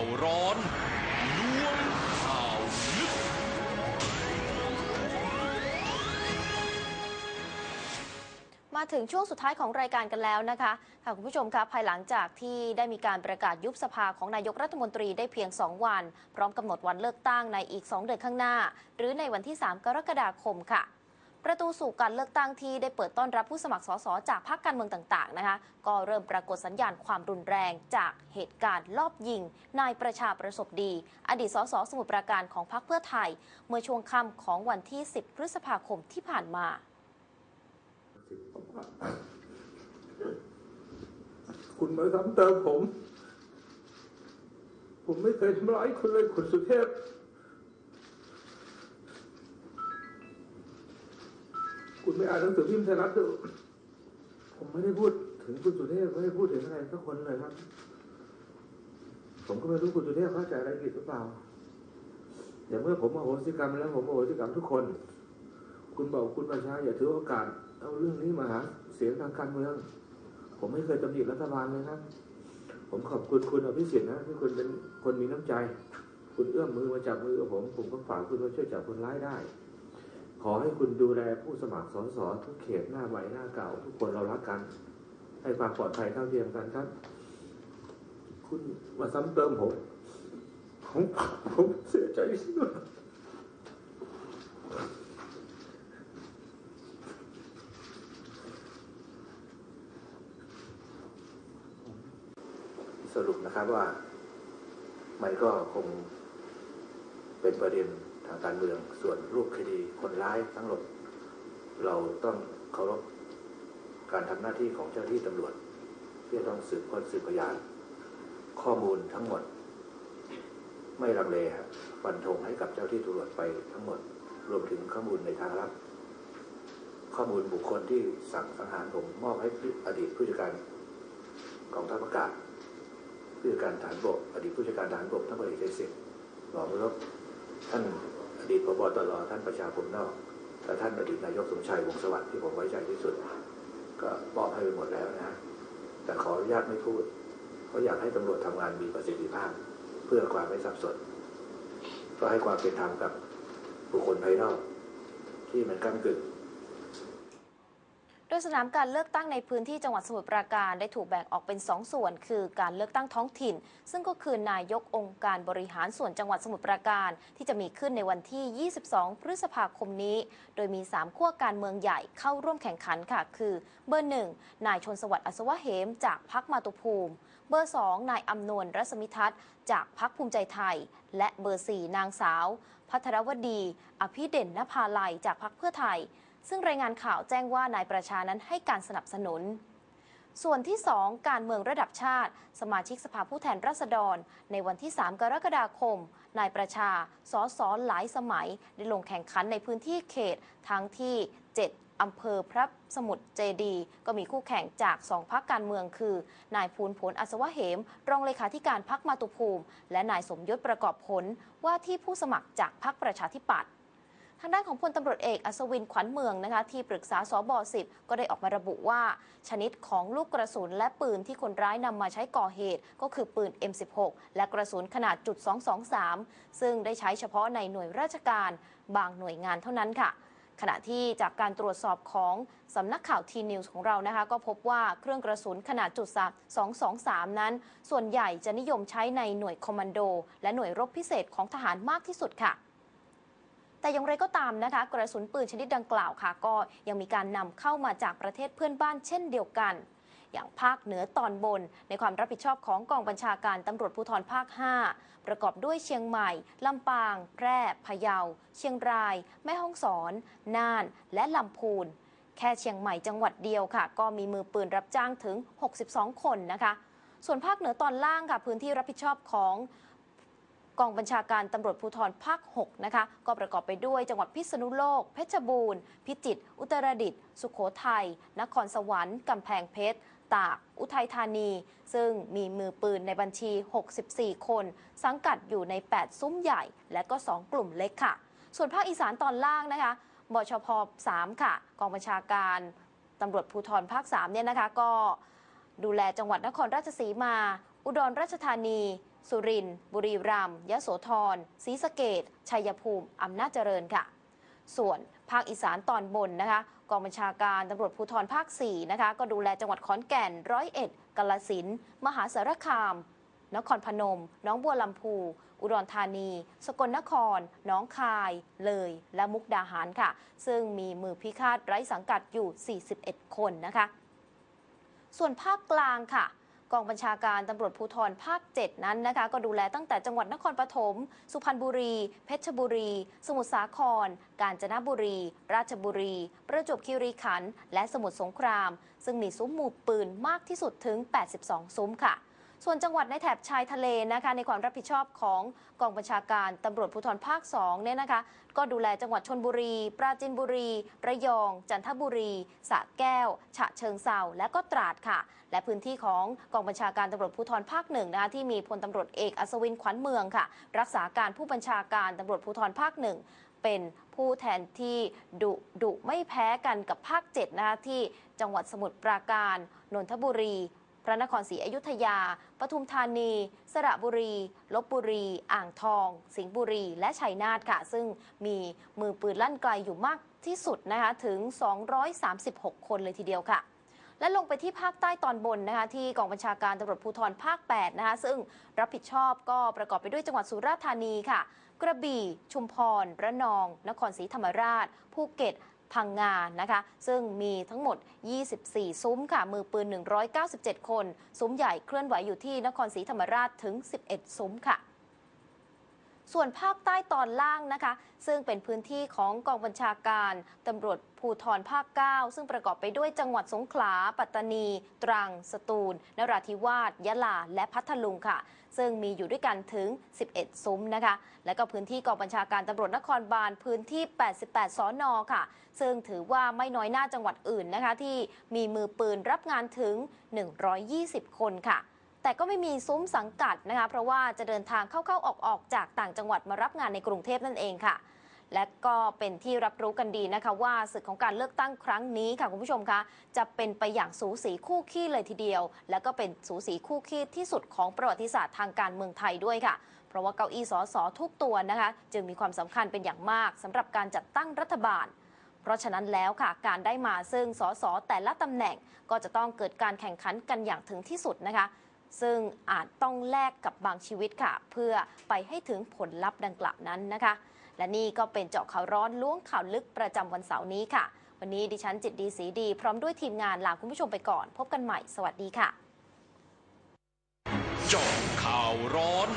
าวร้อนล้วงข่าวลึก มาถึงช่วงสุดท้ายของรายการกันแล้วนะคะค่ะคุณผู้ชมคะภายหลังจากที่ได้มีการประกาศยุบสภาของนายกรัฐมนตรีได้เพียง 2 วัน พร้อมกำหนดวันเลือกตั้งในอีก 2 เดือนข้างหน้า หรือในวันที่ 3 กรกฎาคมค่ะ ประตูสู่การเลือกตั้งที่ได้เปิดต้อนรับผู้สมัครสสจากพรรคการเมืองต่างๆนะคะก็เริ่มปรากฏสัญญาณความรุนแรงจากเหตุการณ์ลอบยิง นายประชาประสบดี อดีตสสสมุทรปราการของพรรคเพื่อไทย เมื่อช่วงค่ำของวันที่ 10 พฤษภาคมที่ผ่านมาคุณมาซ้ำเติมผม ผมไม่เคยทำร้ายคุณเลยคุณสุเทพ คุณไม่อ่านหนังสือพิมพ์ไทยรัฐดูผมไม่ได้พูดถึงคุณสุเทพไม่ได้พูดถึงใครสักคนเลยครับ ผมก็ไม่รู้คุณสุเทพเข้าใจอะไรผิดหรือเปล่าแต่เมื่อผมมาโหสิกรรมแล้วผมมาโหสิกรรมทุกคน คุณบอกคุณประชาอย่าถือโอกาสเอาเรื่องนี้มาหาเสียงทางการเมือง ผมไม่เคยตำหนิรัฐบาลเลยครับ ผมขอบคุณคุณอภิสิทธิ์นะที่คุณเป็นคนมีน้ำใจ คุณเอื้อมมือมาจับมือกับผม ผมก็ฝากคุณมาช่วยจับคนร้ายได้ ขอให้คุณดูแลผู้สมัครสสทุกเขตหน้าใหม่หน้าเก่า ทุกคนเรารักกัน ให้ความปลอดภัยเท่าเทียมกันครับ คุณมาซ้ำเติมผมผมผมเสียใจที่สุดสรุปนะครับว่า มันก็คงเป็นประเด็นางการเมือง ส่วนรูปคดีคนร้ายทั้งหมด เราต้องเคารพการทำหน้าที่ของเจ้าหน้าที่ตำรวจที่จะต้องสืบค้นสืบพยาน ข้อมูลทั้งหมด ไม่ลังเลครับฟันธงให้กับเจ้าที่ตำรวจไปทั้งหมด รวมถึงข้อมูลในทางลับ ข้อมูลบุคคลที่สั่งสังหารผมมอบให้อดีตผู้จัดการกองทัพอากาศผู้จัดการฐานบกอดีตผู้จัดการฐานบกท่านพลเอกชัยศิษฐ์รองรบท่าน ดีตพบตรท่านประชาผมนอกและท่านอดีตนายกสมชัยวงสวัสดิ์ที่ผมไว้ใจที่สุด ก็มอบให้ไปหมดแล้วนะแต่ขออนุญาตไม่พูด เพราะอยากให้ตำรวจทำงานมีประสิทธิภาพ เพื่อความไม่สับสนก็ให้ความเป็นธรรมกับบุคคลภายนอก ที่มันก้ากึ่ง โดยสนามการเลือกตั้งในพื้นที่จังหวัดสมุทรปราการได้ถูกแบ่งออกเป็น 2 ส่วน คือการเลือกตั้งท้องถิ่น ซึ่งก็คือนายกองค์การบริหารส่วนจังหวัดสมุทรปราการ ที่จะมีขึ้นในวันที่ 22 พฤษภาคมนี้ โดยมี 3 ขั้วการเมืองใหญ่เข้าร่วมแข่งขันค่ะ คือเบอร์ 1 นายชนสวัสดิ์อัศวะเหม จากพักมาตุภูมิ เบอร์ 2 นายอำนวลรัศมิทัศน์ จากพักภูมิใจไทย และเบอร์ 4 นางสาว พัทรวดี อภิเด่นนภาลัยจากพักเพื่อไทย ซึ่งรายงานข่าวแจ้งว่านายประชานั้นให้การสนับสนุน ส่วนที่ 2 การเมืองระดับชาติ สมาชิกสภาผู้แทนราษฎร ในวันที่ 3 กรกฎาคม นายประชา สอสอหลายสมัย ได้ลงแข่งขันในพื้นที่เขต ทั้งที่ 7อำเภอพระสมุทรเจดี ก็มีคู่แข่งจาก2พักการเมืองคือ นายภูลผลอัศวะเหม รองเลขาธิการพักมาตุภูมิ และนายสมยศประกอบผลว่าที่ผู้สมัครจากพักประชาธิปัตย์ ทางด้านของพลตำรวจเอกอัศวินขวัญเมืองนะคะที่ปรึกษาสบ10ก็ได้ออกมาระบุว่า ชนิดของลูกกระสุนและปืนที่คนร้ายนำมาใช้ก่อเหตุ ก็คือปืน M16 และกระสุนขนาดจุด223 ซึ่งได้ใช้เฉพาะในหน่วยราชการบางหน่วยงานเท่านั้นค่ะขณะที่จากการตรวจสอบของสำนักข่าวทีนิวส์ของเรานะคะ ก็พบว่าเครื่องกระสุนขนาดจุด223 นั้น ส่วนใหญ่จะนิยมใช้ในหน่วยคอมมานโด และหน่วยรบพิเศษของทหารมากที่สุดค่ะ แต่อย่างไรก็ตามนะคะ กระสุนปืนชนิดดังกล่าวค่ะ ก็ยังมีการนำเข้ามาจากประเทศเพื่อนบ้านเช่นเดียวกัน อย่างภาคเหนือตอนบน ในความรับผิดชอบของกองบัญชาการตำรวจภูธรภาค 5 ประกอบด้วยเชียงใหม่ลำปาง แพร่พะเยา เชียงราย แม่ฮ่องสอน น่าน และลำพูนแค่เชียงใหม่จังหวัดเดียวค่ะ ก็มีมือปืนรับจ้างถึง 62 คนนะคะ ส่วนภาคเหนือตอนล่างค่ะ พื้นที่รับผิดชอบของ กองบัญชาการตำรวจภูธรภาค 6 นะคะ ก็ประกอบไปด้วยจังหวัดพิษณุโลก เพชรบูรณ์ พิจิตร อุตรดิตถ์ สุโขทัย นครสวรรค์ กำแพงเพชร ตาก อุทัยธานี ซึ่งมีมือปืนในบัญชี 64 คน สังกัดอยู่ใน 8 ซุ้มใหญ่ และก็ 2 กลุ่มเล็กค่ะ ส่วนภาคอีสานตอนล่างนะคะ บชพ 3 ค่ะ กองบัญชาการตำรวจภูธรภาค 3 เนี่ยนะคะ ก็ดูแลจังหวัดนครราชสีมา อุดรราชธานี สุรินทร์บุรีรัมย์ยะโสธรศรีสะเกดชัยภูมิอำนาจเจริญค่ะ ส่วนภาคอีสานตอนบนนะคะกองบัญชาการตำรวจภูธรภาค 4 นะคะ ก็ดูแลจังหวัดขอนแก่นร้อยเอ็ดกาฬสินธุ์มหาสารคาม นครพนม น้องบัวลำพู อุดรธานี สกลนคร น้องคาย เลย และมุกดาหารค่ะ ซึ่งมีมือพิฆาตไร้สังกัดอยู่ 41 คนนะคะ ส่วนภาคกลางค่ะ กองบัญชาการตำรวจภูธรภาค 7 นั้นนะคะ ก็ดูแลตั้งแต่จังหวัดนครปฐม สุพรรณบุรี เพชรบุรี สมุทรสาคร กาญจนบุรี ราชบุรี ประจวบคีรีขันธ์และสมุทรสงคราม ซึ่งมีซุ้มหมู่ปืนมากที่สุดถึง 82 ซุ้มค่ะ ส่วนจังหวัดในแถบชายทะเลนะคะในความรับผิดชอบของกองบัญชาการตำรวจภูธรภาค2เนี่ยนะคะก็ดูแลจังหวัดชนบุรี ปราจีนบุรี ระยอง จันทบุรีสระแก้ว ฉะเชิงเซาและก็ตราดค่ะ และพื้นที่ของกองบัญชาการตำรวจภูธรภาคหนึ่งนะคะที่มีพลตำรวจเอกอัศวินขวัญเมืองค่ะ รักษาการผู้บัญชาการตำรวจภูธรภาคหนึ่งเป็นผู้แทนที่ดุดุไม่แพ้กันกับภาค7นะคะที่จังหวัดสมุทรปราการ นนทบุรี ระนครศรีอยุธยา ปทุมธานี สระบุรี ลบบุรี อ่างทอง สิงห์บุรี และชัยนาทค่ะ ซึ่งมีมือปืนลั่นไกลอยู่มากที่สุดนะคะถึง 236 คนเลยทีเดียวค่ะและลงไปที่ภาคใต้ตอนบนนะคะที่กองบัญชาการตำรวจภูธรภาค 8 นะคะซึ่งรับผิดชอบก็ประกอบไปด้วยจังหวัดสุราษฎร์ธานีค่ะ กระบี่ ชุมพร ระนอง นครศรีธรรมราช ภูเก็ต พังงานะคะ ซึ่งมีทั้งหมด 24 ซุ้มค่ะ มือปืน 197 คน ซุ้มใหญ่เคลื่อนไหวอยู่ที่นครศรีธรรมราชถึง 11 ซุ้มค่ะ ส่วนภาคใต้ตอนล่างนะคะ ซึ่งเป็นพื้นที่ของกองบัญชาการตำรวจภูธรภาค 9 ซึ่งประกอบไปด้วยจังหวัดสงขลา ปัตตานี ตรัง สตูล นราธิวาส ยะลา และพัทลุงค่ะ ซึ่งมีอยู่ด้วยกันถึง 11 ซุ้มนะคะ และก็พื้นที่กองบัญชาการตำรวจนครบาลพื้นที่ 88 สอนอค่ะ ซึ่งถือว่าไม่น้อยหน้าจังหวัดอื่นนะคะ ที่มีมือปืนรับงานถึง 120 คนค่ะ แต่ก็ไม่มีซุ้มสังกัดนะคะ เพราะว่าจะเดินทางเข้าๆออกๆ จากต่างจังหวัดมารับงานในกรุงเทพนั่นเองค่ะ และก็เป็นที่รับรู้กันดีนะคะ ว่าศึกของการเลือกตั้งครั้งนี้ค่ะคุณผู้ชมคะจะเป็นไปอย่างสูสีคู่ขี้เลยทีเดียว และก็เป็นสูสีคู่ขี้ที่สุดของประวัติศาสตร์ทางการเมืองไทยด้วยค่ะ เพราะว่าเก้าอี้สสทุกตัวนะคะ จึงมีความสำคัญเป็นอย่างมากสำหรับการจัดตั้งรัฐบาลเพราะฉะนั้นแล้วค่ะ การได้มาซึ่งสสแต่ละตำแหน่งก็จะต้องเกิดการแข่งขันกันอย่างถึงที่สุดนะคะ ซึ่งอาจต้องแลกกับบางชีวิตค่ะ เพื่อไปให้ถึงผลลัพธ์ดังกล่าวนั้นนะคะ และนี่ก็เป็นเจาะข่าวร้อนล้วงข่าวลึกประจำวันเสาร์นี้ค่ะ วันนี้ดิฉันจิตดีสีดี พร้อมด้วยทีมงานลาคุณผู้ชมไปก่อน พบกันใหม่ สวัสดีค่ะ เจาะข่าวร้อน